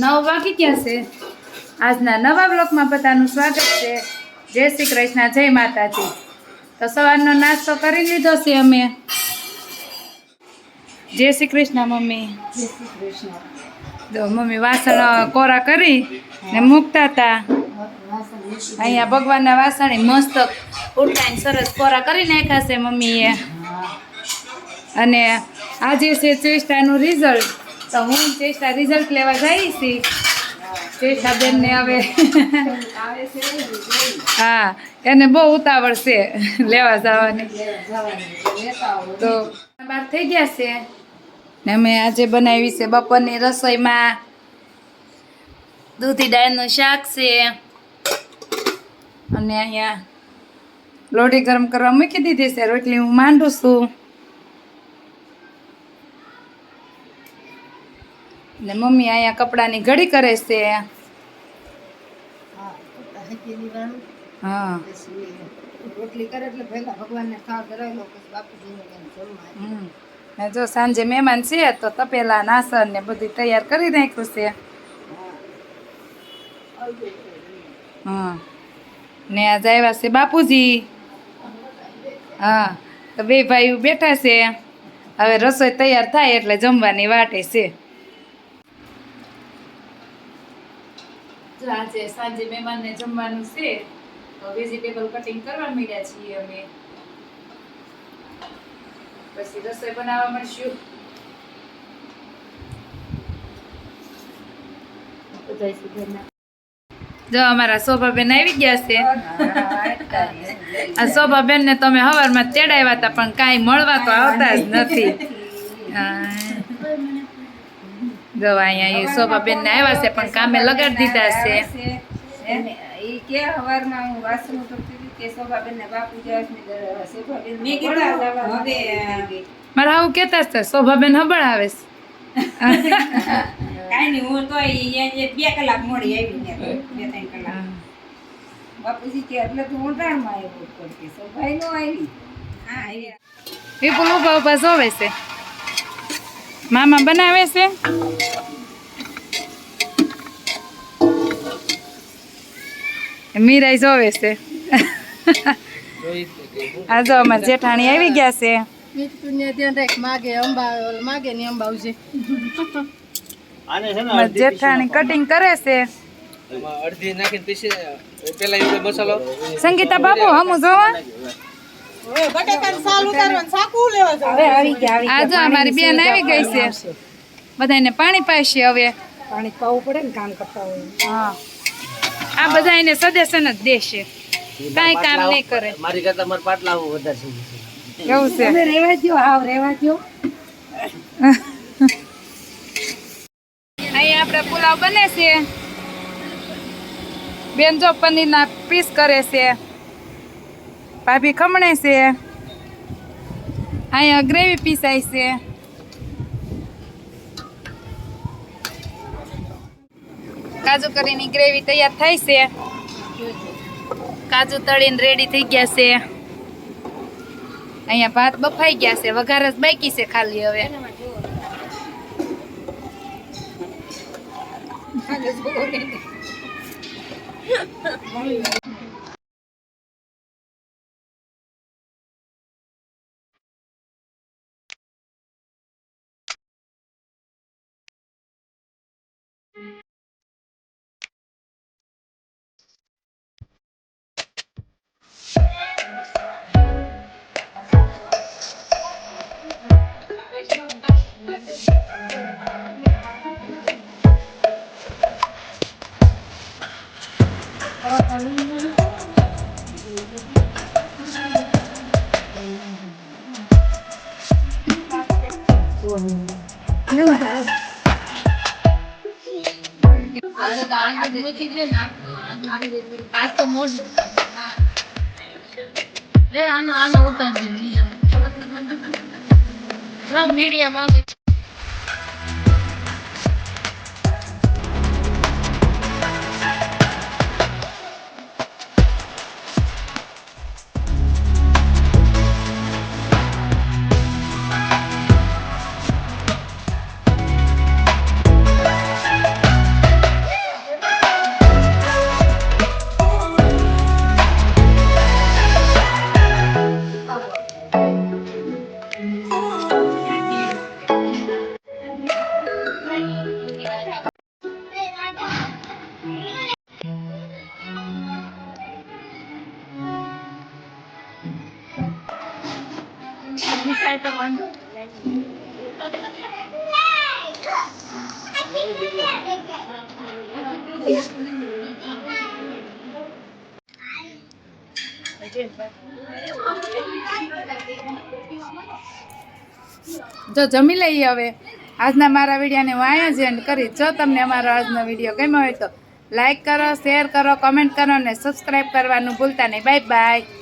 નવ વાગી ગયા છે? આજના નવા બ્લોકમાં બધાનું સ્વાગત છે. જય શ્રી કૃષ્ણ જય માતાજી. તો સવારનો નાસ્તો કરી લીધો છે અમે. જય શ્રી કૃષ્ણ મમ્મી. મમ્મી વાસણ કોરા કરી ને મૂકતા હતા અહીંયા ભગવાનના વાસણ મસ્ત ઉલટાઈને સરસ કોરા કરી નાખ્યા છે મમ્મીએ. અને આજે છે ચેષ્ટાનું રિઝલ્ટ. તો હું ચેષ્ટા રિઝલ્ટ લેવા જઈ છીએ ચેષ્ટાબેનને હવે હા, એને બહુ ઉતાવળ છે લેવા જવાની. તો બાર થઈ ગયા છે. ને અમે આજે બનાવી છે બપોરની રસોઈમાં દૂધી દાળનું શાક છે. અને અહીંયા લોઢી ગરમ કરવા મૂકી દીધી છે. રોટલી હું માંડું છું. ને મમ્મી અહીંયા કપડાની ઘડી કરે છે. હા રોટલી કરે એટલે પહેલા ભગવાનને ખાવા ધરાવી પછી બાપુજીને હમ. ને જો સાંજે મહેમાન છે તો તપેલા નાસન ને બધું તૈયાર કરી નાખ્યું છે. હા. ને આજ આવ્યા છે બાપુજી. હા. તો બે ભાઈઓ બેઠા છે. હવે રસોઈ તૈયાર થાય એટલે જમવાની વાટે છે. આજે સાંજે મહેમાનને જમવાનું છે. તો વેજીટેબલ કટિંગ કરવા મળ્યા છીએ અમે. પછી રસોઈ બનાવવા મળશું. જો અમારા શોભાબેન આવી ગયા છે. આ શોભાબેન ને તમે હવારમાં તેડાવ્યા હતા પણ કાંઈ મળવા તો આવતા જ નથી. હા. જો અહીંયા એ શોભાબેન ને આવ્યા છે પણ કામે લગાડી દીધા છે. એ કે હવારમાં હું વાસણ કે શોભાબેન મેં કીધું, હવે, મારા આવું કહેતા છે શોભાબેન હબળ આવે છે. કાંઈ નહીં હું તો બે કલાક મોડી આવી ને બે ત્રણ કલાક. બાપુજી કે એટલે તું ઊંડાણમાં આવ્યો. કે શોભાઈ નો આવી. હા એ. વિપુલ ઊભા ઊભા જોવે છે. મામા બનાવે છે? મીરાઈ જોવે છે. આ જો અમારા જેઠાણી આવી ગયા છે. માગે અંબા માગે ને અંબા આવશે અમારા જેઠાણી કટિંગ કરે છે. સંગીતા બાબુ હમ જોવા? હવે આવી ગયા આવી આ જો અમારી બેન આવી ગઈ છે. બધાને પાણી પાશે હવે. પાણી પાવું પડે ને કામ કરતા હોય. હા. આ બધા એને સદેશન જ દેશે. કાંઈ કામ નહીં કરે. મારી કરતા મારા પાટલા આવું વધારે છે. એવું છે. તમે રેવા દો હાવ રેવા દો અહીંયા આપણે પુલાવ બને છે. બેન જો પનીરના પીસ કરે છે. ભાભી ખમણે છે. અહીંયા ગ્રેવી પીસાય છે. કાજુ કરીની ગ્રેવી તૈયાર થાય છે. કાજુ તળીને રેડી થઈ ગયા છે. અહીંયા ભાત બફાઈ ગયા છે. વઘાર જ બાકી છે ખાલી હવે. மீடியமா જો જમી લઈએ હવે. આજના મારા વિડીયોને હું અહીંયા જ એન્ડ કરીશ. જો તમને અમારો આજનો વીડિયો ગમ્યો હોય તો લાઈક કરો શેર કરો કમેન્ટ કરો અને સબસ્ક્રાઈબ કરવાનું ભૂલતા નહીં. Bye bye